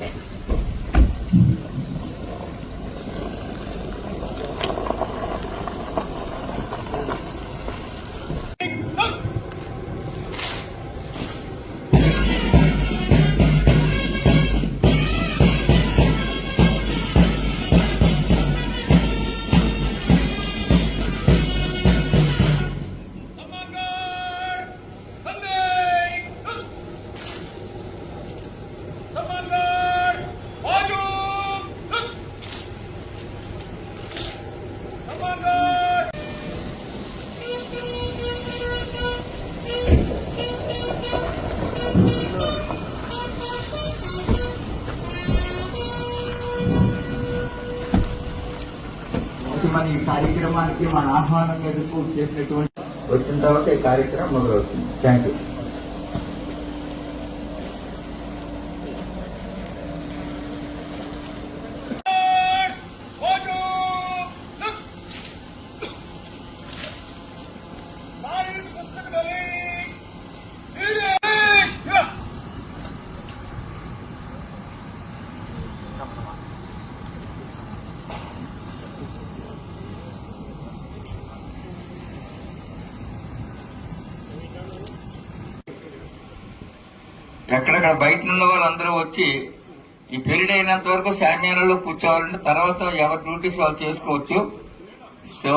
Okay. కార్యక్రమానికి మన ఆహ్వానం ఎదుర్కొ చేసినటువంటి వచ్చిన తర్వాత ఈ కార్యక్రమం మొదలవుతుంది. థ్యాంక్ యూ ఎక్కడెక్కడ బయట ఉన్న వాళ్ళందరూ వచ్చి ఈ పీరియడ్ అయినంత వరకు శామ్యాలలో కూర్చోవాలంటే తర్వాత ఎవరి డ్యూటీస్ వాళ్ళు చేసుకోవచ్చు. So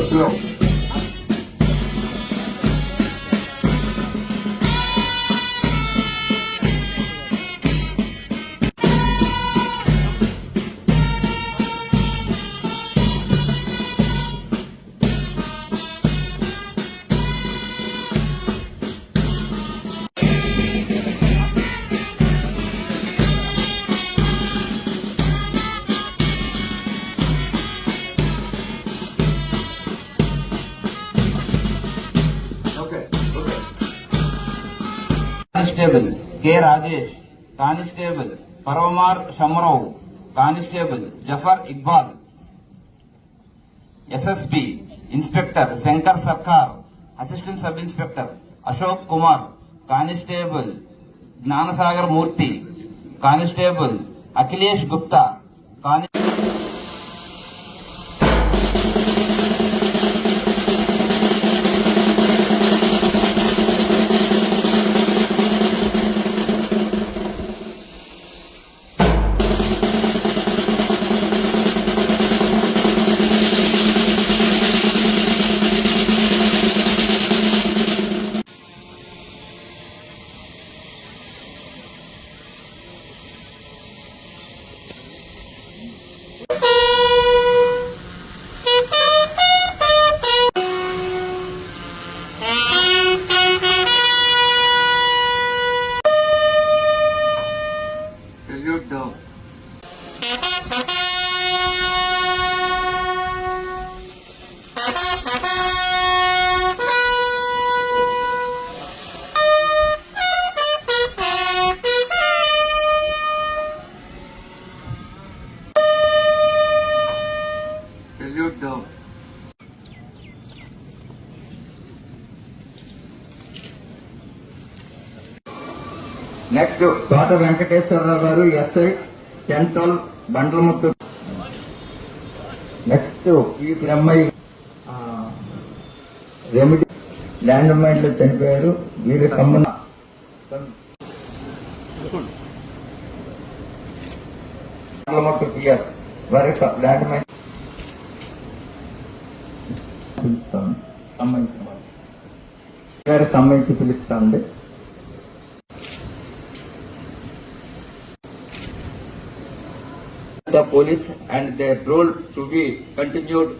yourself. constable K Rajesh constable Parvamar Shamarao constable Jafar Iqbal SSP inspector Shankar Sarkar assistant sub inspector Ashok Kumar constable Gyanasagar Murthy constable Akhilesh Gupta కాని doctor Venkateswara Rao గారు SI central బండ్లముత్తు next ఈ బ్రహ్మయ్య ఆ, land మైన్లో చనిపోయారు. వీరి సంబంధ Bandlamuthu PS వారి land mine పిలుస్తాను. సంబంధించిన వాళ్ళు. గారి సంబంధించి పిలుస్తాండి the police and their role to be continued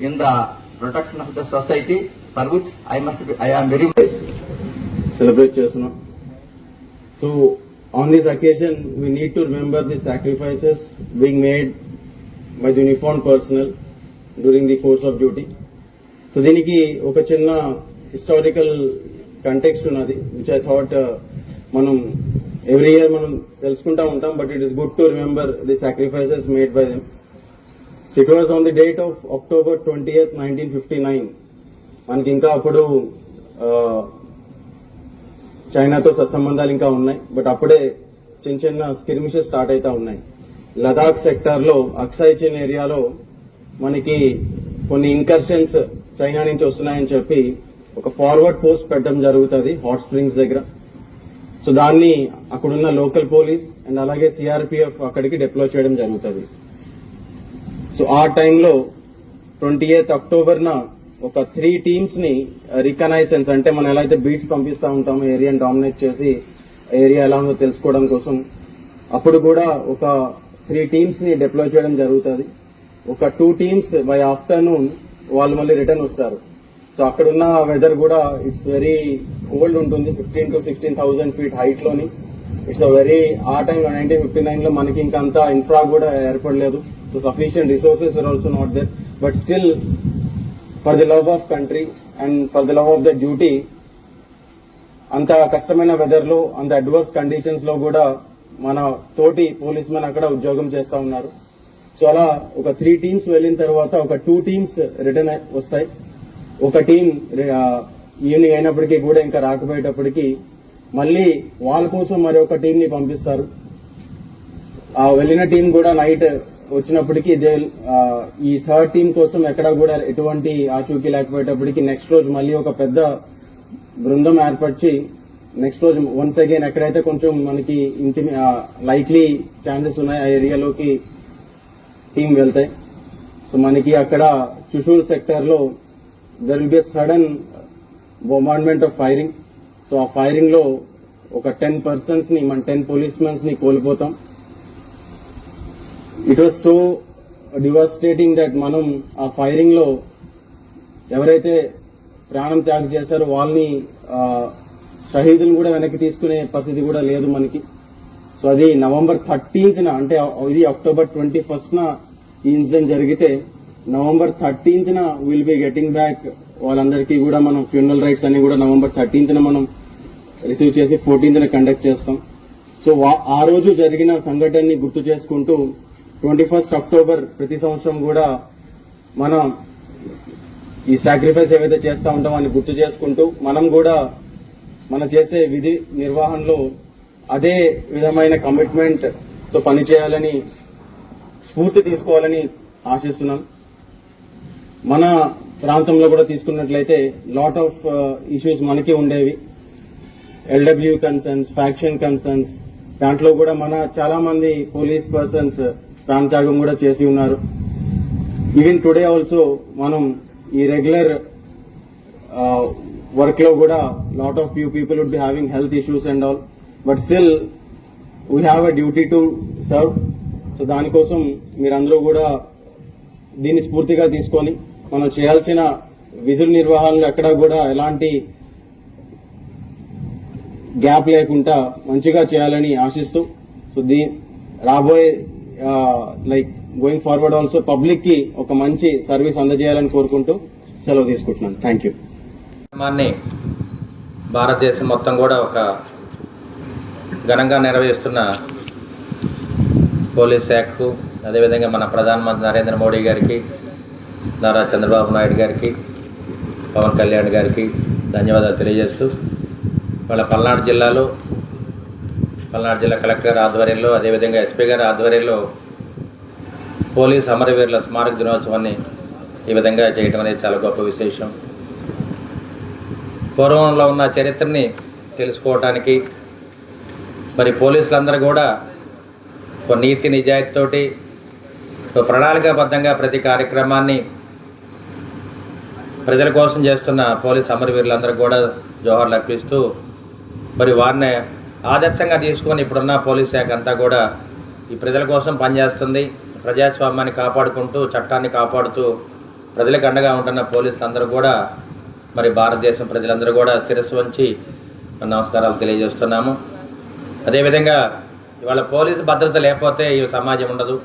in the protection of the society for which I must be, I am very celebrate చేస్తున్నాం so on this occasion we need to remember the sacrifices being made by the uniform personnel during the course of duty so దీనికి ఒక చిన్న historical context ఉన్నది which I thought uh, మనం every year మనం తెలుసుకుంటా ఉంటాం but it is good to remember the sacrifices made by them it was on the date of October twenty eighth nineteen fifty nine మనకి ఇంకా అప్పుడు చైనాతో సత్సంబంధాలు ఇంకా ఉన్నాయి బట్ అప్పుడే చిన్న చిన్న స్కిర్మిషెస్ స్టార్ట్ అవుతా ఉన్నాయి. లదాఖ్ సెక్టార్లో అక్సాయ్ చిన్ ఏరియాలో మనకి కొన్ని ఇన్కర్షన్స్ చైనా నుంచి వస్తున్నాయని చెప్పి ఒక ఫార్వర్డ్ పోస్ట్ పెట్టడం జరుగుతుంది హాట్ స్ప్రింగ్స్ దగ్గర. సో దాన్ని అక్కడున్న లోకల్ పోలీస్ అండ్ అలాగే సిఆర్పిఎఫ్ అక్కడికి డిప్లాయ్ చేయడం జరుగుతుంది. సో ఆ టైంలో ట్వంటీ ఎయిత్ అక్టోబర్న ఒక త్రీ టీమ్స్ని uh, రికనైసెన్స్ అంటే మనం ఎలా అయితే బీట్స్ పంపిస్తా ఉంటామో ఏరియాని డామినేట్ చేసి ఏరియా ఎలా ఉందో తెలుసుకోవడం కోసం అప్పుడు కూడా ఒక త్రీ టీమ్స్ని డిప్లాయ్ చేయడం జరుగుతుంది. ఒక టూ టీమ్స్ బై ఆఫ్టర్నూన్ వాళ్ళు మళ్ళీ రిటర్న్ వస్తారు. సో అక్కడున్న వెదర్ కూడా ఇట్స్ వెరీ కోల్డ్ ఉంటుంది. Fifteen to sixteen thousand feet హైట్లోని. It's a very ఆ టైంలో నైన్టీన్ ఫిఫ్టీ నైన్లో మనకి ఇంకా అంత ఇన్ఫ్రా కూడా ఏర్పడలేదు. So sufficient resources are also not there but still for the love of country and for the love of the duty అంత కష్టమైన వెదర్లో అంత అడ్వర్స్ కండిషన్స్లో కూడా మన తోటి పోలీస్ మెన్ అక్కడ ఉద్యోగం చేస్తా ఉన్నారు. సో అలా ఒక త్రీ టీమ్స్ వెళ్ళిన తర్వాత ఒక టూ టీమ్స్ రిటర్న్ వస్తాయి. ఒక టీం ఈవినింగ్ అయినప్పటికీ కూడా ఇంకా రాకపోయేటప్పటికీ మళ్ళీ వాళ్ళ కోసం మరి ఒక టీం ని పంపిస్తారు. ఆ వెళ్ళిన టీం కూడా నైట్ వచ్చినప్పటికీ దే ఈ థర్డ్ టీం కోసం ఎక్కడ కూడా ఎటువంటి ఆచూకీ లేకపోయేటప్పటికి నెక్స్ట్ రోజు మళ్ళీ ఒక పెద్ద బృందం ఏర్పరిచి నెక్స్ట్ రోజు వన్స్ అగైన్ ఎక్కడైతే కొంచెం మనకి ఇంటి లైక్లీ ఛాన్సెస్ ఉన్నాయి ఆ ఏరియాలోకి టీం వెళ్తాయి. సో మనకి అక్కడ చుషూల్ సెక్టర్లో there will be sudden bombardment of firing so ఆ ఫైరింగ్లో ఒక టెన్ పర్సన్స్ని మన టెన్ పోలీస్ మెన్స్ని కోల్పోతాం. It was so devastating that మనం ఆ ఫైరింగ్లో ఎవరైతే ప్రాణం త్యాగం చేశారో వాళ్ళని ఆ, షహీదులను కూడా వెనక్కి తీసుకునే పరిస్థితి కూడా లేదు మనకి. సో అది నవంబర్ థర్టీన్త్ అంటే ఇది అక్టోబర్ ట్వంటీ ఫస్ట్ ఈ ఇన్సిడెంట్ జరిగితే November thirteenth will be getting back వాళ్ళందరికీ కూడా మనం ఫ్యూనరల్ రైట్స్ అన్ని కూడా నవంబర్ థర్టీన్త్ మనం రిసీవ్ చేసి ఫోర్టీన్త్ కండక్ట్ చేస్తాం. సో ఆ రోజు జరిగిన సంఘటనని గుర్తు చేసుకుంటూ ట్వంటీ ఫస్ట్ అక్టోబర్ ప్రతి సంవత్సరం కూడా మనం ఈ సాక్రిఫైస్ ఏవైతే చేస్తూ ఉంటామో అని గుర్తు చేసుకుంటూ మనం కూడా మనం చేసే విధి నిర్వహణలో అదే విధమైన కమిట్మెంట్తో పనిచేయాలని స్ఫూర్తి తీసుకోవాలని ఆశిస్తున్నాం. మన ప్రాంతంలో కూడా తీసుకున్నట్లయితే లాట్ ఆఫ్ ఇష్యూస్ మనకి ఉండేవి. ఎల్డబ్ల్యూ కన్సర్న్స్ ఫ్యాక్షన్ కన్సర్న్స్ దాంట్లో కూడా మన చాలా మంది పోలీస్ పర్సన్స్ ప్రాణత్యాగం కూడా చేసి ఉన్నారు. ఈవెన్ టుడే ఆల్సో మనం ఈ రెగ్యులర్ వర్క్ uh, లో కూడా lot of few people would be having health issues and all but still we have a duty to serve so దానికోసం మీరందరూ కూడా దీన్ని స్ఫూర్తిగా తీసుకొని మనం చేయాల్సిన విధుల నిర్వహణలు ఎక్కడా కూడా ఎలాంటి గ్యాప్ లేకుండా మంచిగా చేయాలని ఆశిస్తూ సో దీ రాబోయే లైక్ గోయింగ్ ఫార్వర్డ్ ఆల్సో పబ్లిక్కి ఒక మంచి సర్వీస్ అందజేయాలని కోరుకుంటూ సెలవు తీసుకుంటున్నాను. Thank you. భారతదేశం మొత్తం కూడా ఒక ఘనంగా నిర్వహిస్తున్న పోలీస్ శాఖకు అదేవిధంగా మన ప్రధానమంత్రి నరేంద్ర మోడీ గారికి నారా చంద్రబాబు నాయుడు గారికి పవన్ కళ్యాణ్ గారికి ధన్యవాదాలు తెలియజేస్తూ వాళ్ళ పల్నాడు జిల్లాలో పల్నాడు జిల్లా కలెక్టర్ గారి ఆధ్వర్యంలో అదేవిధంగా ఎస్పీ గారి ఆధ్వర్యంలో పోలీస్ అమరవీరుల స్మారక దినోత్సవాన్ని ఈ విధంగా చేయటం అనేది చాలా గొప్ప విశేషం. పూర్వంలో ఉన్న చరిత్రని తెలుసుకోవటానికి మరి పోలీసులందరూ కూడా ఒక నీతి నిజాయితీతోటి ప్రణాళికాబద్ధంగా ప్రతి కార్యక్రమాన్ని ప్రజల కోసం చేస్తున్న పోలీస్ అమరవీరులందరూ కూడా జోహార్లు అర్పిస్తూ మరి వారిని ఆదర్శంగా తీసుకొని ఇప్పుడున్న పోలీస్ శాఖ అంతా కూడా ఈ ప్రజల కోసం పనిచేస్తుంది. ప్రజాస్వామ్యాన్ని కాపాడుకుంటూ చట్టాన్ని కాపాడుతూ ప్రజలకు అండగా ఉంటున్న పోలీసులు అందరూ కూడా మరి భారతదేశం ప్రజలందరూ కూడా శిరస్సు వంచి నమస్కారాలు తెలియజేస్తున్నాము. అదేవిధంగా ఇవాళ పోలీసు భద్రత లేకపోతే ఈ సమాజం ఉండదు.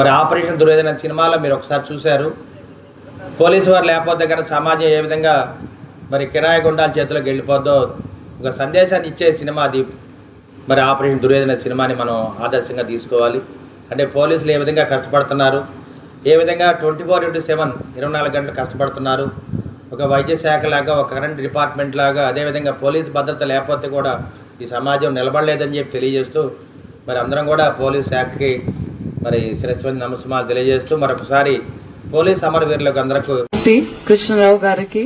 మరి ఆపరేషన్ దుర్యోధన సినిమాలో మీరు ఒకసారి చూశారు. పోలీసు వారు లేకపోతే కనుక సమాజం ఏ విధంగా మరి కిరాయి గుండాల చేతిలోకి వెళ్ళిపోద్దో ఒక సందేశాన్ని ఇచ్చే సినిమా అది. మరి ఆపరేషన్ దుర్యోధన సినిమాని మనం ఆదర్శంగా తీసుకోవాలి. అంటే పోలీసులు ఏ విధంగా కష్టపడుతున్నారు? ఏ విధంగా ట్వంటీ ఫోర్ ఇంటూ సెవెన్ ఇరవై నాలుగు గంటలు కష్టపడుతున్నారు? ఒక వైద్య శాఖ లాగా ఒక కరెంట్ డిపార్ట్మెంట్ లాగా అదేవిధంగా పోలీస్ భద్రత లేకపోతే కూడా ఈ సమాజం నిలబడలేదని చెప్పి తెలియజేస్తూ మరి అందరం కూడా పోలీస్ శాఖకి మరి శిరస్వతి నమస్మాలు తెలియజేస్తూ మరొకసారి పోలీస్ అమరవీరులకు అందరికీ కృష్ణరావు గారికి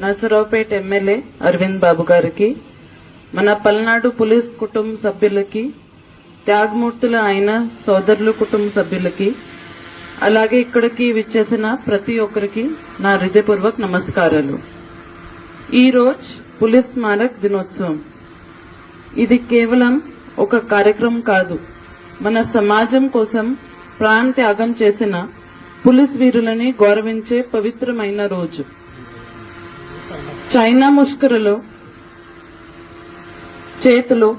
నరసరావుపేట ఎమ్మెల్యే అరవింద్ బాబు గారికి మన పల్నాడు పోలీస్ కుటుంబ సభ్యులకి త్యాగమూర్తులు అయిన సోదరులు కుటుంబ సభ్యులకి అలాగే ఇక్కడికి విచ్చేసిన ప్రతి ఒక్కరికి నా హృదయపూర్వక నమస్కారాలు. ఈ రోజు పోలీస్ స్మారక్ దినోత్సవం. ఇది కేవలం ఒక కార్యక్రమం కాదు. మన సమాజం కోసం ప్రాణ త్యాగం చేసిన పోలీస్ వీరులని గౌరవించే పవిత్రమైన రోజు. చైనా ముష్కరులో చేతిలో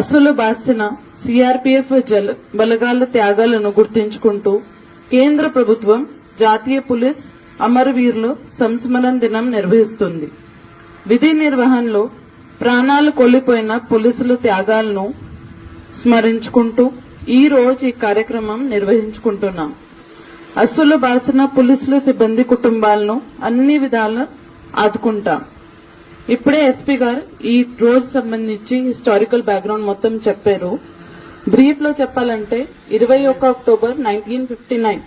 అసలు బాసిన సిఆర్పిఎఫ్ జల బలగాల త్యాగాలను గుర్తించుకుంటూ కేంద్ర ప్రభుత్వం జాతీయ పోలీస్ అమరవీరులు సంస్మరణ దినం నిర్వహిస్తుంది. విధి నిర్వహణలో ప్రాణాలు కోల్పోయిన పోలీసుల త్యాగాలను స్మరించుకుంటూ ఈ రోజు ఈ కార్యక్రమం నిర్వహించుకుంటున్నాం. అసలు బాసిన పోలీసుల సిబ్బంది కుటుంబాలను అన్ని విధాలు ఆదుకుంటాం. ఇప్పుడే ఎస్పీ గారు ఈ రోజు సంబంధించి హిస్టారికల్ బ్యాక్గ్రౌండ్ మొత్తం చెప్పారు. బ్రీఫ్లో చెప్పాలంటే ఇరవై ఒక October nineteen fifty nine.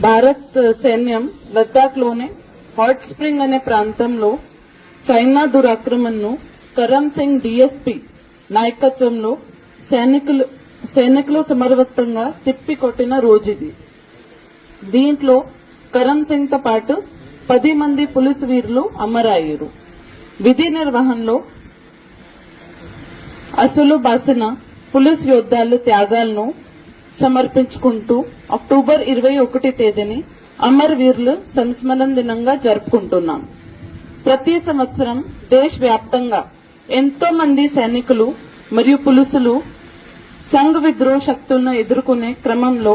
Bharat సైన్యం లద్దాఖ్లోనే హాట్ స్ప్రింగ్ అనే ప్రాంతంలో చైనా దురాక్రమణను కరమ్ సింగ్ డిఎస్పి నాయకత్వంలో సైనికులు సైనికులు సమర్వత్తంగా తిప్పికొట్టిన రోజు ఇది. దీంట్లో కరణ్ సింగ్తో పాటు పది మంది పోలీసు వీరులు అమరయ్యారు. విధి నిర్వహణలో అసలు బాసిన పోలీస్ యోద్ధాల త్యాగాలను సమర్పించుకుంటూ అక్టోబర్ ఇరవై ఒకటి తేదీని అమర్ వీరులు సంస్మరణ దినంగా జరుపుకుంటున్నాం. ప్రతి సంవత్సరం దేశ వ్యాప్తంగా ఎంతో మంది సైనికులు మరియు పులుసులు సంఘ్ విద్రోహ శక్తులను ఎదుర్కొనే క్రమంలో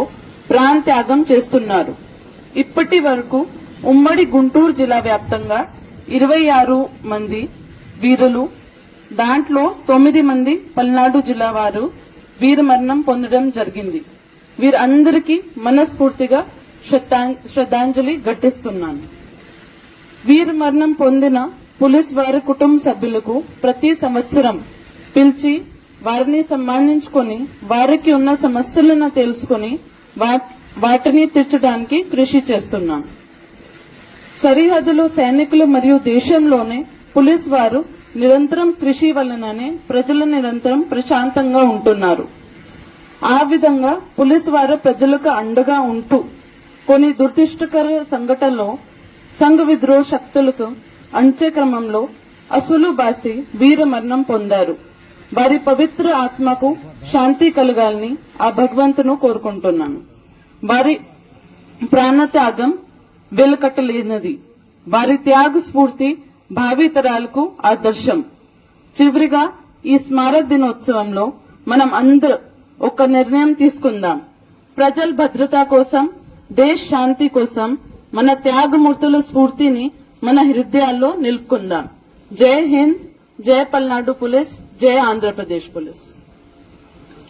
ప్రాణ త్యాగం చేస్తున్నారు. ఇప్పటి వరకు ఉమ్మడి గుంటూరు జిల్లా వ్యాప్తంగా ఇరవై ఆరు మంది వీరులు దాంట్లో తొమ్మిది మంది పల్నాడు జిల్లా వారు వీరమరణం పొందడం జరిగింది. వీరందరికీ మనస్ఫూర్తిగా శ్రద్ధాం- శ్రద్ధాంజలి ఘటిస్తున్నాను. వీరమరణం పొందిన పోలీస్ వారి కుటుంబ సభ్యులకు ప్రతి సంవత్సరం పిలిచి వారిని సన్మానించుకొని వారికి ఉన్న సమస్యలను తెలుసుకొని వాటిని తీర్చడానికి కృషి చేస్తున్నాం సరిహద్దులో సైనికులు మరియు దేశంలోనే పోలీస్ వారు నిరంతరం కృషి వలననే ప్రజలు నిరంతరం ప్రశాంతంగా ఉంటున్నారు. ఆ విధంగా పోలీస్ వారు ప్రజలకు అండగా ఉంటూ కొన్ని దురదృష్టకర సంఘటనలో సంఘ విద్రోహ శక్తులకు అంచే క్రమంలో అసులు బాసి వీర మరణం పొందారు. వారి పవిత్ర ఆత్మకు శాంతి కలగాలని ఆ భగవంతును కోరుకుంటున్నాను. వారి ప్రాణత్యాగం వెలుకట్టలేనిది. వారి త్యాగ స్ఫూర్తి భావితరాలకు ఆదర్శం. చివరిగా ఈ స్మారక దినోత్సవంలో మనం అందరూ ఒక నిర్ణయం తీసుకుందాం. ప్రజల భద్రత కోసం దేశ శాంతి కోసం మన త్యాగమూర్తుల స్ఫూర్తిని మన హృదయాల్లో నిలుపుకుందాం. జై హింద్ జై పల్నాడు పోలీస్. జై ఆంధ్రప్రదేశ్ పోలీస్